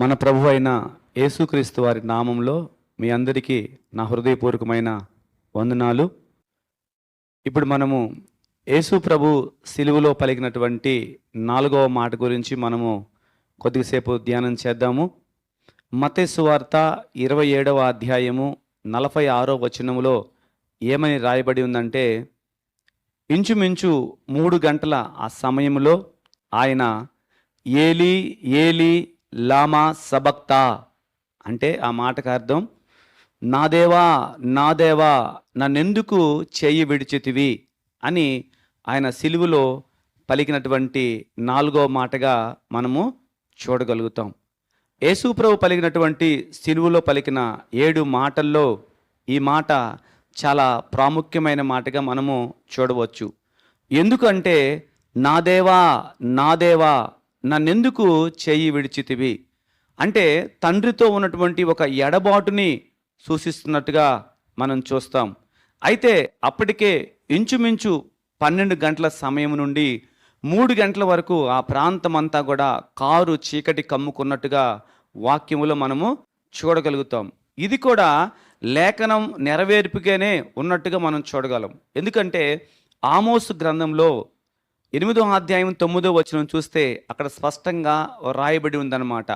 మన ప్రభు అయిన యేసుక్రీస్తు వారి నామంలో మీ అందరికీ నా హృదయపూర్వకమైన వందనాలు. ఇప్పుడు మనము యేసు ప్రభు సిలువలో పలికినటువంటి నాలుగవ మాట గురించి మనము కొద్దిసేపు ధ్యానం చేద్దాము. మతేసు వార్త ఇరవై ఏడవ అధ్యాయము నలభై ఆరో వచనములో ఏమని రాయబడి ఉందంటే ఇంచుమించు మూడు గంటల ఆ సమయంలో ఆయన ఏలి ఏలి లామా సబక్తా. అంటే ఆ మాటకు అర్థం నా దేవా నా దేవా నన్నెందుకు చేయి విడిచితివి? అని ఆయన సిలువులో పలికినటువంటి నాలుగో మాటగా మనము చూడగలుగుతాం. యేసుప్రభు పలికినటువంటి సిలువులో పలికిన ఏడు మాటల్లో ఈ మాట చాలా ప్రాముఖ్యమైన మాటగా మనము చూడవచ్చు. ఎందుకంటే నా దేవా నా దేవా నన్నెందుకు చేయి విడిచితివి? అంటే తండ్రితో ఉన్నటువంటి ఒక ఎడబాటుని సూచిస్తున్నట్టుగా మనం చూస్తాం. అయితే అప్పటికే ఇంచుమించు పన్నెండు గంటల సమయం నుండి మూడు గంటల వరకు ఆ ప్రాంతం అంతా కూడా కారు చీకటి కమ్ముకున్నట్టుగా వాక్యములో మనము చూడగలుగుతాం. ఇది కూడా లేఖనం నెరవేర్పుగానే ఉన్నట్టుగా మనం చూడగలం. ఎందుకంటే ఆమోసు గ్రంథంలో ఎనిమిదో అధ్యాయం తొమ్మిదో వచనం చూస్తే అక్కడ స్పష్టంగా రాయబడి ఉందన్నమాట.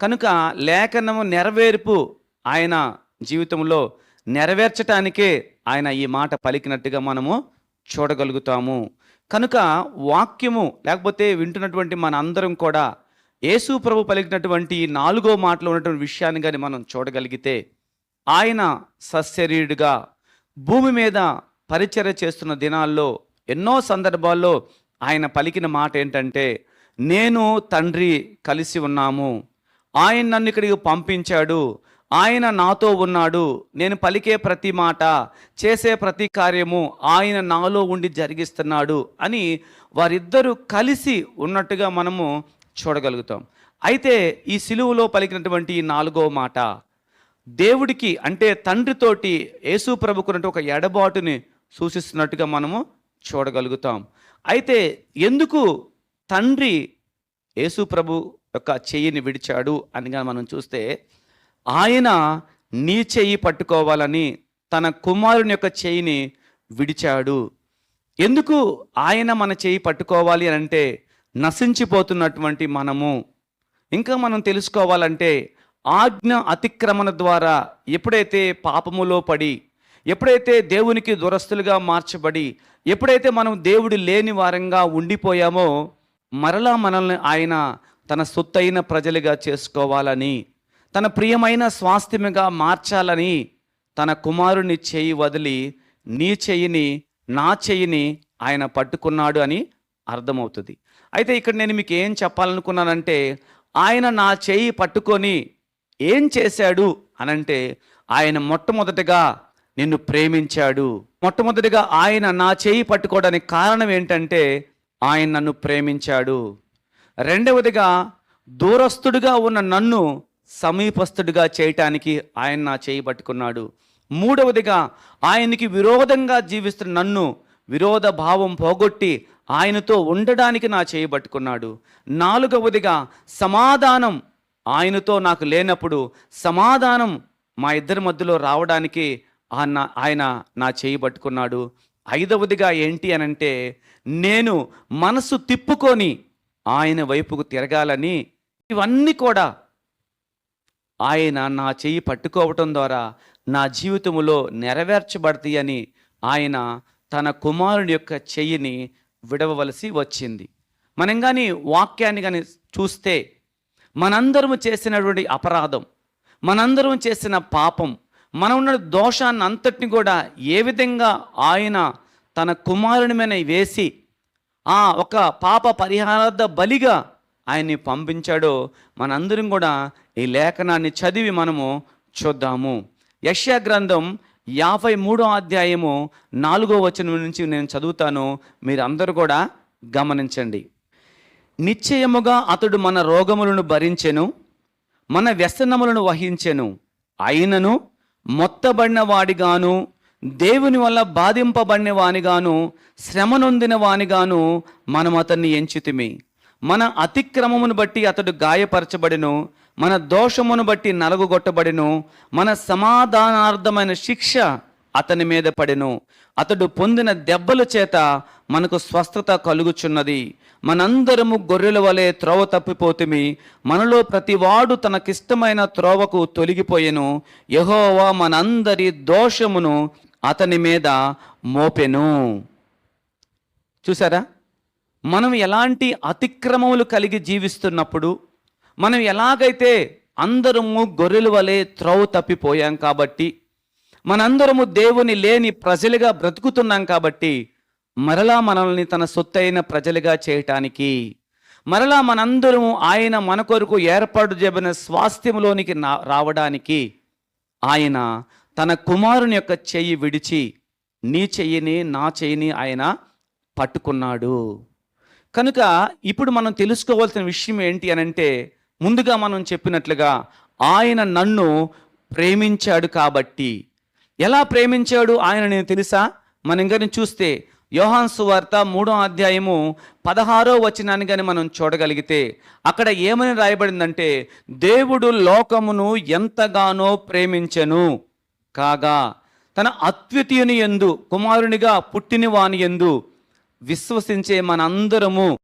కనుక లేఖనము నెరవేర్పు ఆయన జీవితంలో నెరవేర్చటానికే ఆయన ఈ మాట పలికినట్టుగా మనము చూడగలుగుతాము. కనుక వాక్యము లేకపోతే వింటున్నటువంటి మన అందరం కూడా యేసు ప్రభు పలికినటువంటి నాలుగో మాటలో ఉన్నటువంటి విషయాన్ని కానీ మనం చూడగలిగితే ఆయన సశరీరుడుగా భూమి మీద పరిచర్య చేస్తున్న దినాల్లో ఎన్నో సందర్భాల్లో ఆయన పలికిన మాట ఏంటంటే నేను తండ్రి కలిసి ఉన్నాము. ఆయన నన్ను ఇక్కడికి పంపించాడు. ఆయన నాతో ఉన్నాడు. నేను పలికే ప్రతి మాట చేసే ప్రతి కార్యము ఆయన నాలో ఉండి జరిగిస్తున్నాడు అని వారిద్దరూ కలిసి ఉన్నట్టుగా మనము చూడగలుగుతాం. అయితే ఈ సిలువలో పలికినటువంటి ఈ నాలుగో మాట దేవుడికి అంటే తండ్రితోటి యేసు ప్రభుకున్నట్టు ఒక ఎడబాటుని సూచిస్తున్నట్టుగా మనము చూడగలుగుతాం. అయితే ఎందుకు తండ్రి యేసు ప్రభు యొక్క చెయ్యిని విడిచాడు అనిగా మనం చూస్తే ఆయన నీ చెయ్యి పట్టుకోవాలని తన కుమారుని యొక్క చెయ్యిని విడిచాడు. ఎందుకు ఆయన మన చెయ్యి పట్టుకోవాలి అని అంటే నశించిపోతున్నటువంటి మనము? ఇంకా మనం తెలుసుకోవాలంటే ఆజ్ఞ అతిక్రమణ ద్వారా ఎప్పుడైతే పాపములో పడి ఎప్పుడైతే దేవునికి దురస్తులుగా మార్చబడి ఎప్పుడైతే మనం దేవుడు లేని వారంగా ఉండిపోయామో మరలా మనల్ని ఆయన తన సొత్తైన ప్రజలుగా చేసుకోవాలని తన ప్రియమైన స్వాస్థ్యముగా మార్చాలని తన కుమారుని చేయి వదిలి నీ చెయ్యిని నా చెయ్యిని ఆయన పట్టుకున్నాడు అని అర్థమవుతుంది. అయితే ఇక్కడ నేను మీకు ఏం చెప్పాలనుకున్నానంటే ఆయన నా చేయి పట్టుకొని ఏం చేశాడు అనంటే ఆయన మొట్టమొదటిగా నిన్ను ప్రేమించాడు. మొట్టమొదటిగా ఆయన నా చేయి పట్టుకోవడానికి కారణం ఏంటంటే ఆయన నన్ను ప్రేమించాడు. రెండవదిగా దూరస్తుడిగా ఉన్న నన్ను సమీపస్తుడిగా చేయటానికి ఆయన నా చేయి పట్టుకున్నాడు. మూడవదిగా ఆయనకి విరోధంగా జీవిస్తున్న నన్ను విరోధ భావం పోగొట్టి ఆయనతో ఉండడానికి నా చేయి పట్టుకున్నాడు. నాలుగవదిగా సమాధానం ఆయనతో నాకు లేనప్పుడు సమాధానం మా ఇద్దరి మధ్యలో రావడానికి ఆయన ఆయన నా చేయి పట్టుకున్నాడు. ఐదవదిగా ఏంటి అని అంటే నేను మనసు తిప్పుకొని ఆయన వైపుకు తిరగాలని ఇవన్నీ కూడా ఆయన నా చెయ్యి పట్టుకోవటం ద్వారా నా జీవితంలో నెరవేర్చబడతాయి అని ఆయన తన కుమారుని యొక్క చెయ్యిని విడవవలసి వచ్చింది. మనం కానీ వాక్యాన్ని కానీ చూస్తే మనందరము చేసినటువంటి అపరాధం మనందరం చేసిన పాపం మనం ఉన్న దోషాన్ని అంతటిని కూడా ఏ విధంగా ఆయన తన కుమారుని మీద వేసి ఆ ఒక పాప పరిహారార్థ బలిగా ఆయన్ని పంపించాడో మనందరం కూడా ఈ లేఖనాన్ని చదివి మనము చూద్దాము. యష్యా గ్రంథం యాభై మూడో అధ్యాయము నాలుగో వచనం నుంచి నేను చదువుతాను. మీరందరూ కూడా గమనించండి. నిశ్చయముగా అతడు మన రోగములను భరించెను మన వ్యసనములను వహించెను. అయినను మొత్తబడిన వాడిగాను దేవుని వల్ల బాధింపబడిన వానిగాను శ్రమ నొందిన వానిగాను మనం అతన్ని ఎంచితిమి. మన అతిక్రమమును బట్టి అతడు గాయపరచబడిను మన దోషమును బట్టి నలుగుగొట్టబడిను మన సమాధానార్థమైన శిక్ష అతని మీద పడెను. అతడు పొందిన దెబ్బల చేత మనకు స్వస్థత కలుగుచున్నది. మనందరము గొర్రెల వలె త్రోవ తప్పిపోతుమి. మనలో ప్రతివాడు తనకిష్టమైన త్రోవకు తొలగిపోయెను. యహోవా మనందరి దోషమును అతని మీద మోపెను. చూసారా మనం ఎలాంటి అతిక్రమములు కలిగి జీవిస్తున్నప్పుడు మనం ఎలాగైతే అందరము గొర్రెల వలె త్రోవ తప్పిపోయాం కాబట్టి మనందరము దేవుని లేని ప్రజలుగా బ్రతుకుతున్నాం కాబట్టి మరలా మనల్ని తన సొత్తైన ప్రజలుగా చేయటానికి మరలా మనందరము ఆయన మన కొరకు ఏర్పాటు చేయబడిన స్వాస్థ్యంలోనికి నా- రావడానికి ఆయన తన కుమారుని యొక్క చెయ్యి విడిచి నీ చెయ్యిని నా చెయ్యిని ఆయన పట్టుకున్నాడు. కనుక ఇప్పుడు మనం తెలుసుకోవాల్సిన విషయం ఏంటి అని అంటే ముందుగా మనం చెప్పినట్లుగా ఆయన నన్ను ప్రేమించాడు కాబట్టి ఎలా ప్రేమించాడు ఆయన నేను తెలుసా? మనం కానీ చూస్తే యోహాన్ సువార్త మూడో అధ్యాయము పదహారో వచనాన్ని కానీ మనం చూడగలిగితే అక్కడ ఏమని రాయబడిందంటే దేవుడు లోకమును ఎంతగానో ప్రేమించెను. కాగా తన అద్వితీయుని ఎందు కుమారునిగా పుట్టిని వాని ఎందు విశ్వసించే మనందరము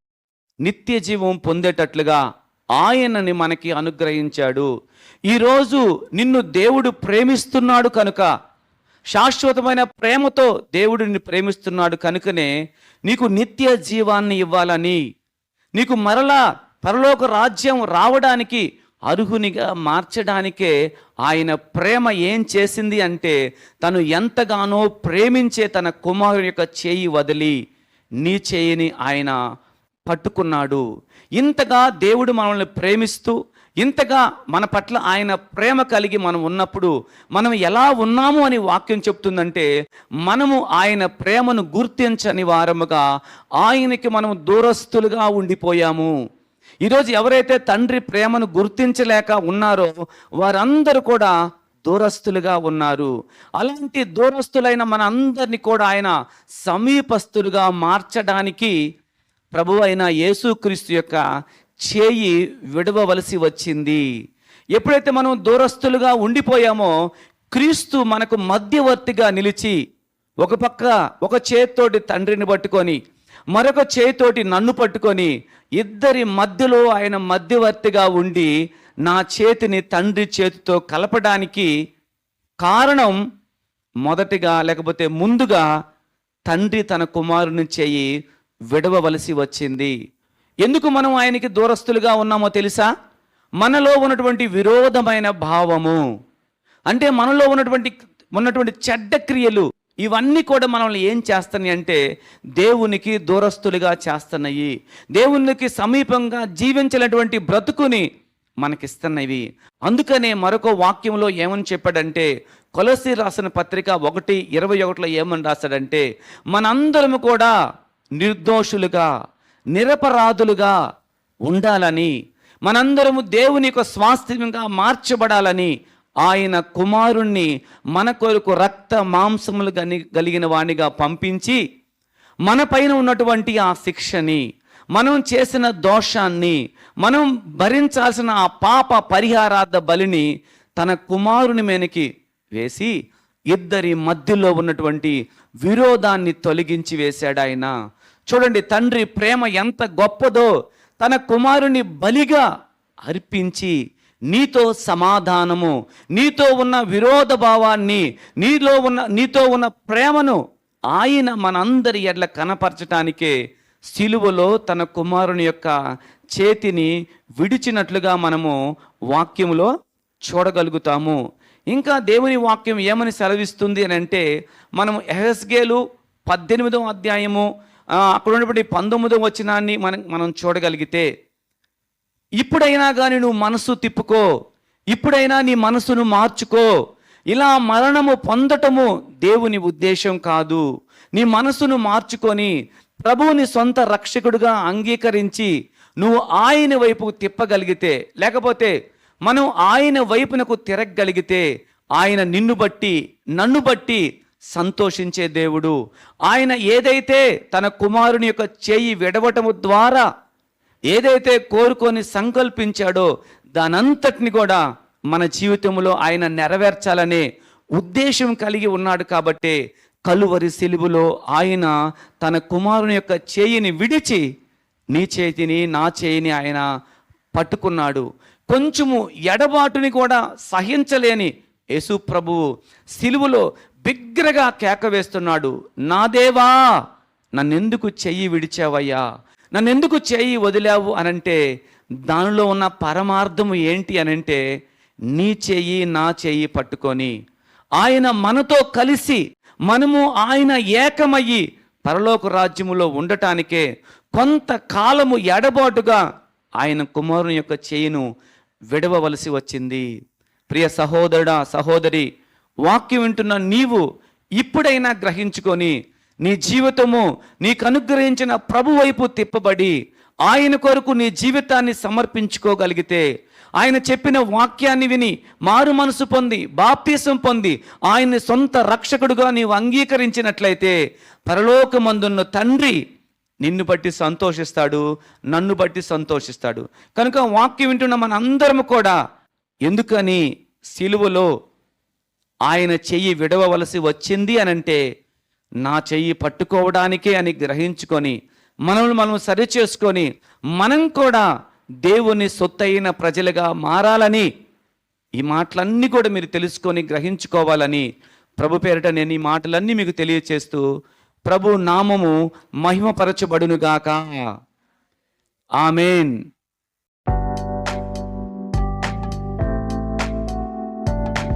నిత్య జీవం పొందేటట్లుగా ఆయనని మనకి అనుగ్రహించాడు. ఈరోజు నిన్ను దేవుడు ప్రేమిస్తున్నాడు కనుక శాశ్వతమైన ప్రేమతో దేవుడిని ప్రేమిస్తున్నాడు కనుకనే నీకు నిత్య జీవాన్ని ఇవ్వాలని నీకు మరలా పరలోక రాజ్యం రావడానికి అర్హునిగా మార్చడానికే ఆయన ప్రేమ ఏం చేసింది అంటే తను ఎంతగానో ప్రేమించే తన కుమారుని యొక్క చేయి వదిలి నీ చేయిని ఆయన పట్టుకున్నాడు. ఇంతగా దేవుడు మనల్ని ప్రేమిస్తూ ఇంతగా మన పట్ల ఆయన ప్రేమ కలిగి మనం ఉన్నప్పుడు మనం ఎలా ఉన్నాము అని వాక్యం చెప్తుందంటే మనము ఆయన ప్రేమను గుర్తించని వారముగా ఆయనకి మనం దూరస్తులుగా ఉండిపోయాము. ఈరోజు ఎవరైతే తండ్రి ప్రేమను గుర్తించలేక ఉన్నారో వారందరూ కూడా దూరస్తులుగా ఉన్నారు. అలాంటి దూరస్తులైన మన అందరినీ కూడా ఆయన సమీపస్తులుగా మార్చడానికి ప్రభు అయిన యేసుక్రీస్తు యొక్క చేయి విడవవలసి వచ్చింది. ఎప్పుడైతే మనం దూరస్తులుగా ఉండిపోయామో క్రీస్తు మనకు మధ్యవర్తిగా నిలిచి ఒక పక్క ఒక చేతితోటి తండ్రిని పట్టుకొని మరొక చేతితోటి నన్ను పట్టుకొని ఇద్దరి మధ్యలో ఆయన మధ్యవర్తిగా ఉండి నా చేతిని తండ్రి చేతితో కలపడానికి కారణం మొదటిగా లేకపోతే ముందుగా తండ్రి తన కుమారుని చేయి విడవవలసి వచ్చింది. ఎందుకు మనం ఆయనకి దూరస్తులుగా ఉన్నామో తెలుసా? మనలో ఉన్నటువంటి విరోధమైన భావము. అంటే మనలో ఉన్నటువంటి ఉన్నటువంటి చెడ్డ క్రియలు ఇవన్నీ కూడా మనల్ని ఏం చేస్తున్నాయి అంటే దేవునికి దూరస్తులుగా చేస్తున్నాయి. దేవునికి సమీపంగా జీవించినటువంటి బ్రతుకుని మనకిస్తున్నవి. అందుకనే మరొక వాక్యంలో ఏమని చెప్పాడంటే కొలసి రాసిన పత్రిక ఒకటి ఇరవై ఒకటిలో ఏమని రాశాడంటే మనందరము కూడా నిర్దోషులుగా నిరపరాధులుగా ఉండాలని మనందరము దేవుని యొక్క స్వాస్థ్యంగా మార్చబడాలని ఆయన కుమారుణ్ణి మన కొరకు రక్త మాంసములు గని కలిగిన వాణిగా పంపించి మన పైన ఉన్నటువంటి ఆ శిక్షని మనం చేసిన దోషాన్ని మనం భరించాల్సిన ఆ పాప పరిహారార్థ బలిని తన కుమారుని మేనకి వేసి ఇద్దరి మధ్యలో ఉన్నటువంటి విరోధాన్ని తొలగించి వేశాడు ఆయన. చూడండి తండ్రి ప్రేమ ఎంత గొప్పదో తన కుమారుని బలిగా అర్పించి నీతో సమాధానము నీతో ఉన్న విరోధ భావాన్ని నీలో ఉన్న నీతో ఉన్న ప్రేమను ఆయన మనందరి ఎడ్ల కనపరచటానికే శిలువలో తన కుమారుని యొక్క చేతిని విడిచినట్లుగా మనము వాక్యములో చూడగలుగుతాము. ఇంకా దేవుని వాక్యం ఏమని సెలవిస్తుంది అని అంటే మనం ఎహెస్గేలు పద్దెనిమిదవ అధ్యాయము అక్కడ ఉన్నటువంటి పంతొమ్మిదో వచనాన్ని మనం మనం చూడగలిగితే ఇప్పుడైనా కానీ నువ్వు మనసు తిప్పుకో ఇప్పుడైనా నీ మనసును మార్చుకో. ఇలా మరణము పొందటము దేవుని ఉద్దేశం కాదు. నీ మనసును మార్చుకొని ప్రభువుని సొంత రక్షకుడుగా అంగీకరించి నువ్వు ఆయన వైపు తిప్పగలిగితే లేకపోతే మనం ఆయన వైపునకు తిరగగలిగితే ఆయన నిన్ను బట్టి నన్ను బట్టి సంతోషించే దేవుడు. ఆయన ఏదైతే తన కుమారుని యొక్క చేయి విడవటము ద్వారా ఏదైతే కోరుకొని సంకల్పించాడో దానంతటిని కూడా మన జీవితంలో ఆయన నెరవేర్చాలనే ఉద్దేశం కలిగి ఉన్నాడు కాబట్టే కలువరి సిలువులో ఆయన తన కుమారుని యొక్క చేయిని విడిచి నీ చేతిని నా చేయిని ఆయన పట్టుకున్నాడు. కొంచెము ఎడబాటుని కూడా సహించలేని యేసు ప్రభువు సిలువలో బిగ్గరగా కేక వేస్తున్నాడు నా దేవా నన్నెందుకు చెయ్యి విడిచావయ్యా? నన్నెందుకు చెయ్యి వదిలావు? అనంటే దానిలో ఉన్న పరమార్థము ఏంటి అనంటే నీ చెయ్యి నా చెయ్యి పట్టుకొని ఆయన మనతో కలిసి మనము ఆయన ఏకమయ్యి పరలోక రాజ్యములో ఉండటానికే కొంతకాలము ఎడబాటుగా ఆయన కుమారుని యొక్క చేయిను విడవవలసి వచ్చింది. ప్రియ సహోదరుడా సహోదరి వాక్యం వింటున్న నీవు ఇప్పుడైనా గ్రహించుకొని నీ జీవితము నీకు అనుగ్రహించిన ప్రభు వైపు తిప్పబడి ఆయన కొరకు నీ జీవితాన్ని సమర్పించుకోగలిగితే ఆయన చెప్పిన వాక్యాన్ని విని మారు మనసు పొంది బాప్తీసం పొంది ఆయన్ని సొంత రక్షకుడుగా నీవు అంగీకరించినట్లయితే పరలోకమందున్న తండ్రి నిన్ను బట్టి సంతోషిస్తాడు నన్ను బట్టి సంతోషిస్తాడు. కనుక వాక్యం వింటున్న మన కూడా ఎందుకని సిలువలో ఆయన చెయ్యి విడవవలసి వచ్చింది అని అంటే నా చెయ్యి పట్టుకోవడానికే అని గ్రహించుకొని మనల్ని మనం సరిచేసుకొని మనం కూడా దేవుని సొత్తైన ప్రజలుగా మారాలని ఈ మాటలన్నీ కూడా మీరు తెలుసుకొని గ్రహించుకోవాలని ప్రభు పేరిట నేను ఈ మాటలన్నీ మీకు తెలియచేస్తూ ప్రభు నామము మహిమపరచబడునుగాక. ఆమెన్.